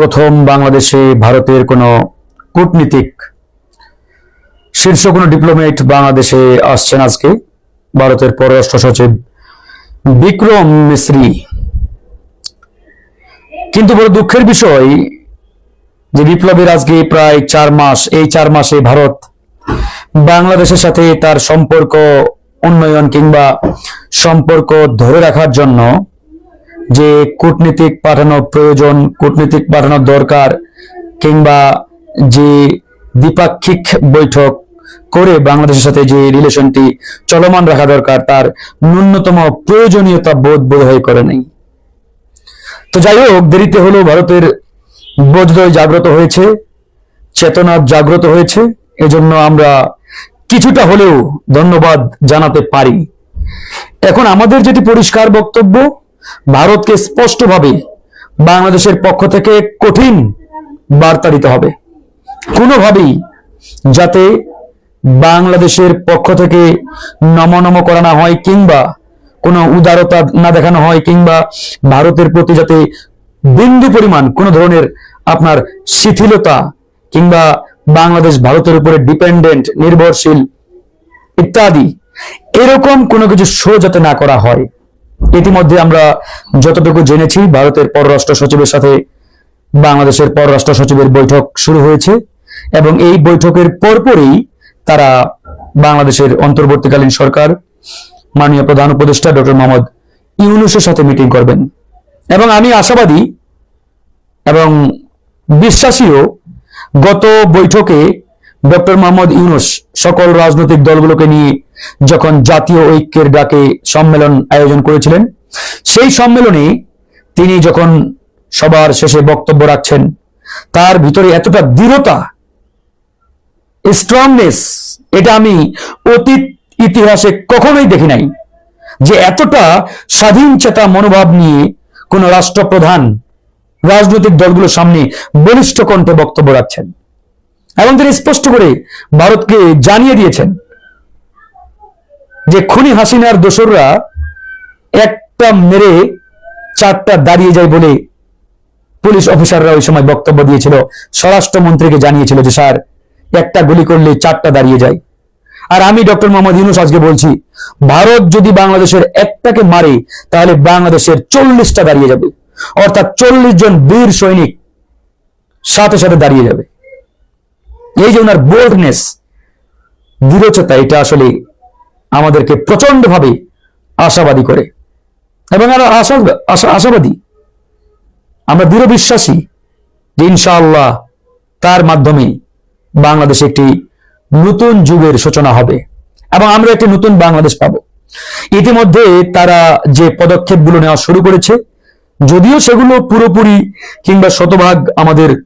প্রথম বাংলাদেশে ভারতের কোনো কূটনীতিক শীর্ষ কোনো ডিপ্লোমেট বাংলাদেশে আসছেন আজকে। ভারতের পররাষ্ট্র সচিব বিক্রম মিশ্রি কিন্তু বড় দুঃখের বিষয় যে বিপ্লবের আজকে প্রায় চার মাস, এই চার মাসে ভারত বাংলাদেশের সাথে তার সম্পর্ক উন্নয়ন কিংবা সম্পর্ক ধরে রাখার জন্য যে কূটনীতিক পাঠানো প্রয়োজন, কূটনীতিক পাঠানো দরকার, কিংবা যে দ্বিপাক্ষিক বৈঠক করে বাংলাদেশের সাথে যে রিলেশনটি চলমান রাখা দরকার, তার ন্যূনতম প্রয়োজনীয়তা বোধ বোধ হয় করে নেই। তো যাই হোক, দেরিতে হলেও ভারতের বোধোদয় জাগ্রত হয়েছে, চেতনা জাগ্রত হয়েছে, এজন্য আমরা কিছুটা হলেও ধন্যবাদ জানাতে পারি। এখন আমাদের যেটি পরিষ্কার বক্তব্য ভারতকে স্পষ্টভাবে বাংলাদেশের পক্ষ থেকে কঠিন বার্তা দিতে হবে। কোনোভাবেই যাতে বাংলাদেশের পক্ষ থেকে নমনম করা না হয় কিংবা কোনো উদারতা না দেখানো হয় কিংবা ভারতের প্রতি যাতে বিন্দু পরিমাণ কোনো ধরনের আপনার শিথিলতা কিংবা বাংলাদেশ ভারতের উপরে ডিপেন্ডেন্ট নির্ভরশীল ইত্যাদি, এরকম কোনো কিছু শো যাতে না করা হয়। ইতিমধ্যে আমরা যতটুকু জেনেছি, ভারতের পররাষ্ট্র সচিবের সাথে বাংলাদেশের পররাষ্ট্র সচিবের বৈঠক শুরু হয়েছে এবং এই বৈঠকের পরপরই তারা বাংলাদেশের অন্তর্বর্তীকালীন সরকার, মাননীয় প্রধান উপদেষ্টা ডক্টর মোহাম্মদ ইউনুসের সাথে মিটিং করবেন। এবং আমি আশাবাদী এবং বিশ্বাসীও গত বৈঠকে ডক্টর মোহাম্মদ ইউনুস সকল রাজনৈতিক দলগুলোকে নিয়ে যখন জাতীয় ঐক্যের ডাকে সম্মেলন আয়োজন করেছিলেন, সেই সম্মেলনে তিনি যখন সবার শেষে বক্তব্য রাখছেন, তার ভিতরে এতটা দৃঢ়তা স্ট্রংনেস এটা আমি অতীত ইতিহাসে কখনোই দেখি নাই, যে এতটা স্বাধীন চেতা মনোভাব নিয়ে কোন রাষ্ট্রপ্রধান রাজনৈতিক দলগুলোর সামনে বলিষ্ঠ কণ্ঠে বক্তব্য রাখছেন। এবং তিনি স্পষ্ট করে ভারতকে জানিয়ে দিয়েছেন যে খুনি হাসিনার দোসররা একটা মেরে চারটা দাঁড়িয়ে যায় বলে পুলিশ অফিসাররা ওই সময় বক্তব্য দিয়েছিল। স্বরাষ্ট্রমন্ত্রীকে জানিয়েছিল যে, স্যার, একটা গুলি করলে চারটা দাঁড়িয়ে যায়। আর আমি ডক্টর মোহাম্মদ ইউনুস আজকে বলছি, ভারত যদি বাংলাদেশের একটাকে মারে, তাহলে বাংলাদেশের চল্লিশটা দাঁড়িয়ে যাবে। অর্থাৎ চল্লিশ জন বীর সৈনিক সাথে সাথে দাঁড়িয়ে যাবে। এই যে ওনার বোল্ডনেস দৃঢ়চেতা এটা আসলে আমাদেরকে প্রচন্ডভাবে আশাবাদী করে। এবং আর আশা, আশা- আশাবাদী। আমরা দৃঢ় বিশ্বাসী যে ইনশাআল্লাহ তার মাধ্যমে বাংলাদেশে একটি নতুন যুগের সূচনা হবে এবং আমরা একটি নতুন বাংলাদেশ পাব। ইতিমধ্যে তারা যে পদক্ষেপগুলো নেওয়া শুরু করেছে, যদিও সেগুলো পুরোপুরি কিংবা শতভাগ আমাদের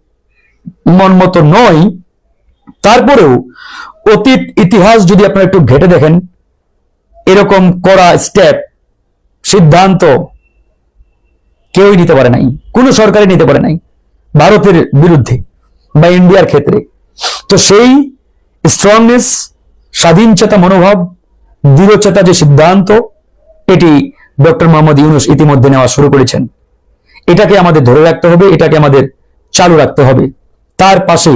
মন মতো নয়, তারপরেও অতীত ইতিহাস যদি আপনারা একটু ঘেটে দেখেন এরকম করা স্টেপ সিদ্ধান্ত কেউই নিতে পারে নাই। কোনো সরকারই নিতে পারে নাই, ভারতের বিরুদ্ধে বা ইন্ডিয়ার ক্ষেত্রে। তো সেই স্ট্রংনেস স্বাধীনচেতা মনোভাব, দৃঢ়চেতা যে সিদ্ধান্ত, এটি ডক্টর মোহাম্মদ ইউনুস ইতিমধ্যে নেওয়া শুরু করেছেন। এটাকে আমাদের ধরে রাখতে হবে, এটাকে আমাদের চালু রাখতে হবে। তার পাশে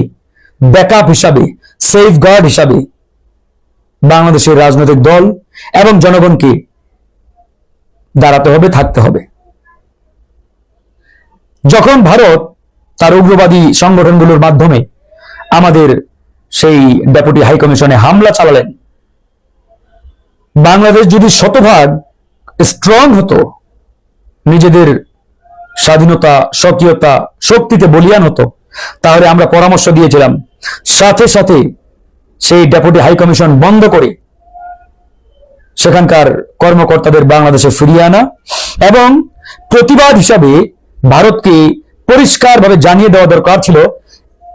ব্যাকআপ হিসাবে সেফ গার্ড হিসাবে বাংলাদেশের রাজনৈতিক দল এবং জনগণকে দাঁড়াতে হবে, থাকতে হবে। যখন ভারত তার উগ্রবাদী সংগঠনগুলোর মাধ্যমে আমাদের সেই ডেপুটি হাই কমিশনে হামলা চালালেন, বাংলাদেশ যদি শতভাগ স্ট্রং হতো, নিজেদের স্বাধীনতা, স্বকীয়তা, শক্তিতে বলিয়ান হতো, তাহলে আমরা পরামর্শ দিয়েছিলাম, সাথে সাথে সেই ডেপুটি হাই কমিশন বন্ধ করে সেখানকার কর্মকর্তাদের বাংলাদেশে ফিরিয়ে আনা এবং প্রতিবাদ হিসাবে ভারতকে পরিষ্কারভাবে জানিয়ে দেওয়া দরকার ছিল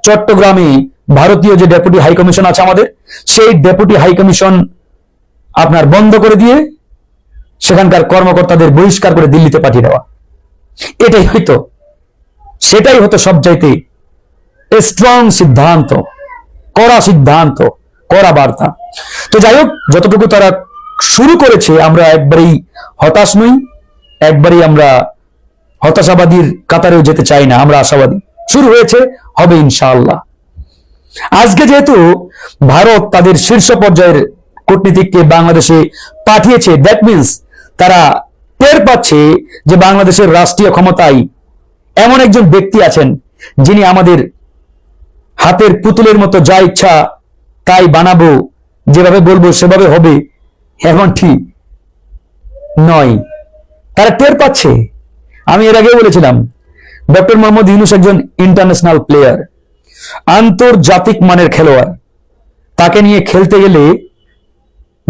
চট্টগ্রামে ভারতীয় যে ডেপুটি হাই কমিশন আছে আমাদের, সেই ডেপুটি হাই কমিশন আপনার বন্ধ করে দিয়ে সেখানকার কর্মকর্তাদের বহিষ্কার করে দিল্লিতে পাঠিয়ে দেওয়া। এটাই হয়তো, সেটাই হতো সবচাইতে স্ট্রং সিদ্ধান্ত। কড়া সিদ্ধান্ত, কড়া বার্তা। তো যাই হোক, যতটুকু তারা শুরু করেছে, আমরা একবারেই হতাশ নই, একবারেই আমরা হতাশাবাদীর কাতারেও যেতে চাই না, আমরা আশাবাদী। শুরু হয়েছে, হবে ইনশাআল্লাহ। আজকে যেহেতু ভারত তাদের শীর্ষ পর্যায়ের কূটনীতিককে বাংলাদেশে পাঠিয়েছে দ্যাট মিন্স তারা টের পাচ্ছে যে বাংলাদেশের রাষ্ট্রীয় ক্ষমতায় এমন একজন ব্যক্তি আছেন যিনি আমাদের হাতের পুতুলের মতো যা ইচ্ছা তাই বানাবো, যেভাবে বলব সেভাবে হবে। এমনটি নয়। তারা টের পাচ্ছে। আমি এর আগে বলেছিলাম, ডক্টর মোহাম্মদ ইউনুস একজন ইন্টারন্যাশনাল প্লেয়ার আন্তর্জাতিক মানের খেলোয়াড়। তাকে নিয়ে খেলতে গেলে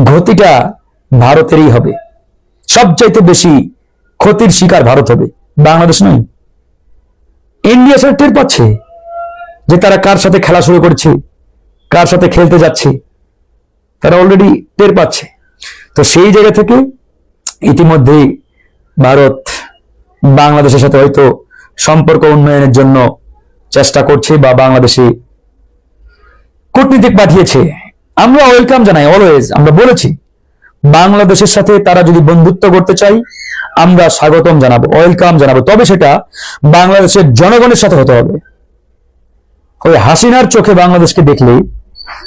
ক্ষতিটা ভারতেরই হবে। সবচাইতে বেশি ক্ষতির শিকার ভারত হবে। বাংলাদেশ নয়। ইন্ডিয়া সেটা টের পাচ্ছে। যে তারা কার সাথে খেলা শুরু করছে, কার সাথে খেলতে যাচ্ছে, তারা অলরেডি টের পাচ্ছে। তো সেই জায়গা থেকে ইতিমধ্যে ভারত বাংলাদেশের সাথে হয়তো সম্পর্ক উন্নয়নের জন্য চেষ্টা করছে বা বাংলাদেশে কূটনীতিক পাঠিয়েছে। আমরা ওয়েলকাম জানাই অলওয়েজ আমরা বলেছি, বাংলাদেশের সাথে তারা যদি বন্ধুত্ব করতে চাই আমরা স্বাগতম জানাব ওয়েলকাম জানাব। তবে সেটা বাংলাদেশের জনগণের সাথে হতে হবে। ওই হাসিনার চোখে বাংলাদেশকে দেখলে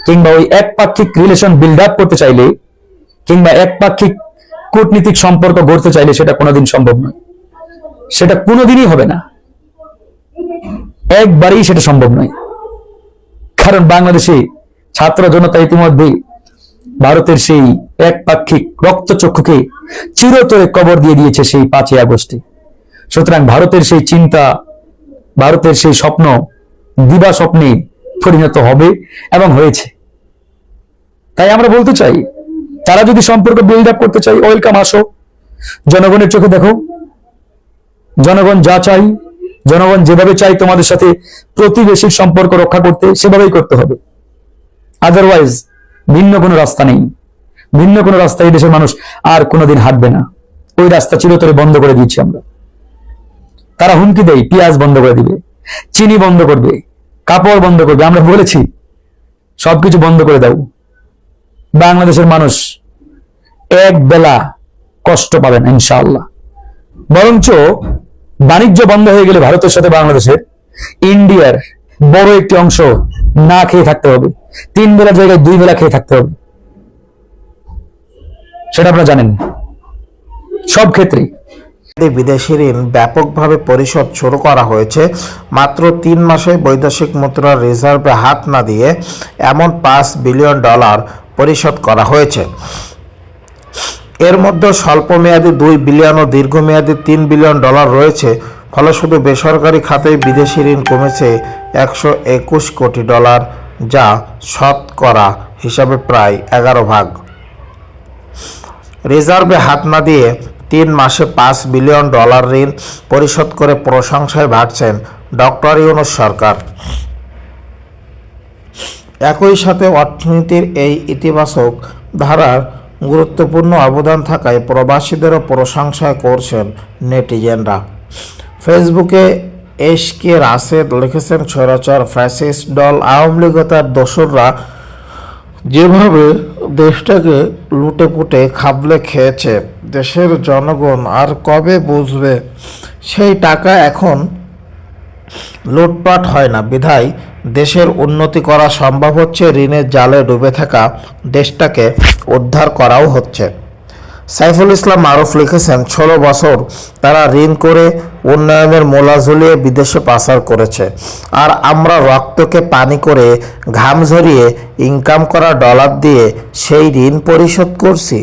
কিংবা ওই একপাক্ষিক রিলেশন বিল্ড আপ করতে চাইলে কিংবা একপাক্ষিক কূটনীতিক সম্পর্ক গড়তে চাইলে সেটা কোনোদিন সম্ভব নয়। সেটা কোনোদিনই হবে না। একবারেই সেটা সম্ভব নয়। কারণ বাংলাদেশে ছাত্র জনতা ইতিমধ্যে ভারতের সেই একপাক্ষিক রক্তচক্ষুকে চিরতরে কবর দিয়ে দিয়েছে সেই পাঁচই আগস্টে। সুতরাং ভারতের সেই চিন্তা, ভারতের সেই স্বপ্ন দিবা স্বপ্নে পরিণত হবে এবং হয়েছে। তাই আমরা বলতে চাই, তারা যদি সম্পর্ক বিল্ড আপ করতে চাই ওয়েলকাম আসো। জনগণের চোখে দেখো। জনগণ যা চাই জনগণ যেভাবে চাই তোমাদের সাথে প্রতিবেশীর সম্পর্ক রক্ষা করতে, সেভাবেই করতে হবে। আদারওয়াইজ ভিন্ন কোনো রাস্তা নেই। ভিন্ন কোনো রাস্তা এই দেশের মানুষ আর কোনোদিন হাঁটবে না। ওই রাস্তা চিরতরে বন্ধ করে দিচ্ছি আমরা। তারা হুমকি দেয়, পেঁয়াজ বন্ধ করে দিবে। চিনি বন্ধ করবে, কাপড় বন্ধ করবে, আমরা বলেছি, সবকিছু বন্ধ করে দাও। বাংলাদেশের মানুষ এক বেলা কষ্ট পাবে না, ইনশাআল্লাহ। বরঞ্চ বাণিজ্য বন্ধ হয়ে গেলে ভারতের সাথে বাংলাদেশের, ইন্ডিয়ার বড় একটি অংশ না খেয়ে থাকতে হবে। তিন বেলা জায়গায় দুই বেলা খেয়ে থাকতে হবে। সেটা আপনারা জানেন। সব ক্ষেত্রেই। বিদেশি ঋণ ব্যাপকভাবে পরিশোধ শুরু করা হয়েছে, মাত্র তিন মাসে বৈদেশিক মুদ্রার রিজার্ভে হাত না দিয়ে এমন পাঁচ বিলিয়ন ডলার পরিশোধ করা হয়েছে। এর মধ্যে স্বল্পমেয়াদী দুই বিলিয়ন ও দীর্ঘমেয়াদী তিন বিলিয়ন ডলার রয়েছে ফলে শুধু বেসরকারি খাতে বিদেশি ঋণ কমেছে একশো একুশ কোটি ডলার, যা শতকরা হিসাবে প্রায় এগারো ভাগ। রিজার্ভে হাত না দিয়ে তিন মাসে পাঁচ বিলিয়ন ডলার ঋণ পরিশোধ করে প্রশংসায় ভাগছেন ডক্টর ইউনুস সরকার। একই সাথে অর্থনীতির এই ইতিবাচক ধারার গুরুত্বপূর্ণ অবদান থাকায় প্রবাসীদেরও প্রশংসা করছেন নেটিজেনরা। ফেসবুকে এস কে রাশেদ লিখেছেন স্বৈরাচার ফ্যাসিস্ট দল আওয়ামী লীগ দোসররা যেভাবে দেশটাকে লুটে পুটে খাবলে খেয়েছে। দেশের জনগণ আর কবে বুঝবে? সেই টাকা এখন লুটপাট হয় না। বিধায় দেশের উন্নতি করা সম্ভব হচ্ছে, ঋণের জালে ডুবে থাকা দেশটাকে উদ্ধার করাও হচ্ছে। সাইফুল ইসলাম আরফ লিখেছেন, ষোলো বছর তারা ঋণ করে উন্নয়নের মোলা ঝুলিয়ে বিদেশে পাচার করেছে। আর আমরা রক্তকে পানি করে ঘাম ঝরিয়ে ইনকাম করা ডলার দিয়ে সেই ঋণ পরিশোধ করছি।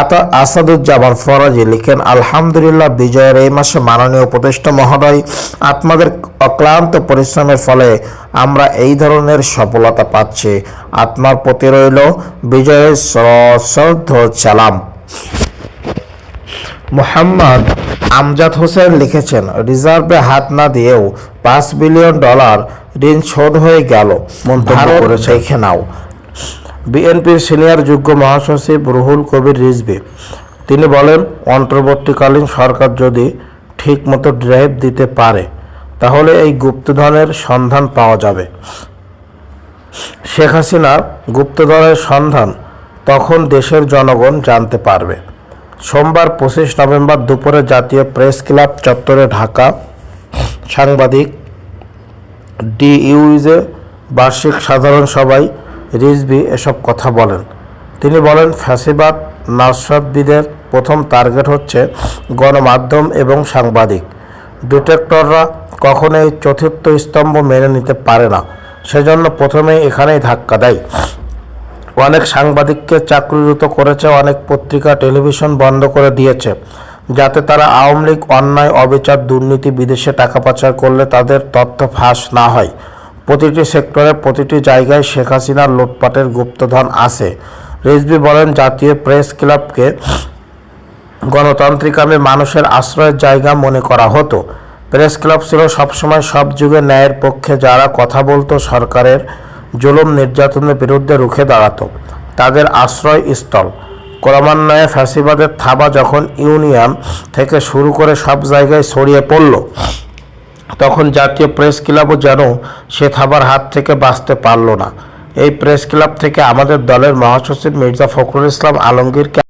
আতা আসাদুজ্জামান ফরাজি লিখেন, আলহামদুলিল্লাহ, বিজয়ের এই মাসে মাননীয় উপদেষ্টা মহোদয়, আপনাদের অক্লান্ত পরিশ্রমের ফলে আমরা এই ধরনের সফলতা পাচ্ছি। আত্মার প্রতি রইল বিজয়ের সশ্রদ্ধ সালাম। মোহাম্মদ আমজাদ হোসেন লিখেছেন রিজার্ভে হাত না দিয়েও পাঁচ বিলিয়ন ডলার ঋণ শোধ হয়ে গেল। মন্তব্য করেছে নাও। বিএনপির সিনিয়র যোগ্য মহাসচিব রুহুল কবির রিজভি তিনি বলেন অন্তর্বর্তীকালীন সরকার যদি ঠিকমতো ড্রাইভ দিতে পারে তাহলে এই গুপ্তধনের সন্ধান পাওয়া যাবে। শেখ হাসিনার গুপ্তধনের সন্ধান তখন দেশের জনগণ জানতে পারবে। সোমবার পঁচিশ নভেম্বর দুপুরে জাতীয় প্রেস ক্লাব চত্বরে ঢাকা সাংবাদিক ডিইউজে বার্ষিক সাধারণ সভায় রিজভি এসব কথা বলেন। তিনি বলেন, ফ্যাসিবাদ, নাসরাতবিদের প্রথম টার্গেট হচ্ছে গণমাধ্যম এবং সাংবাদিক। ডিটেক্টররা কখনোই চতুর্থ স্তম্ভ মেনে নিতে পারে না। সেজন্য প্রথমেই এখানেই ধাক্কা দেয়। অনেক সাংবাদিককে চাকরিরত করেছে, অনেক পত্রিকা, টেলিভিশন বন্ধ করে দিয়েছে। যাতে তারা আওয়ামী লীগ অন্যায়, অবিচার, দুর্নীতি, বিদেশে টাকা পাচার করলে তাদের তথ্য ফাঁস না হয়। প্রতিটি সেক্টরে, প্রতিটি জায়গায় শেখ হাসিনার লুটপাটের গুপ্তধন আছে। রিজভি বলেন, জাতীয় প্রেস ক্লাবকে গণতান্ত্রিকামে মানুষের আশ্রয়ের জায়গা মনে করা হতো। প্রেস ক্লাব ছিল সবসময় সব যুগে ন্যায়ের পক্ষে, যারা কথা বলতো সরকারের জুলুম নির্যাতনের বিরুদ্ধে রুখে দাঁড়াত। তাদের আশ্রয় স্থল ক্রমান্বয়ে ফ্যাসিবাদের থাবা যখন ইউনিয়ন থেকে শুরু করে সব জায়গায় ছড়িয়ে পড়ল, তখন জাতীয় প্রেস ক্লাবও যেন সে থাবার হাত থেকে বাঁচতে পারল না। এই প্রেস ক্লাব থেকে আমাদের দলের মহাসচিব মির্জা ফখরুল ইসলাম আলমগীরকে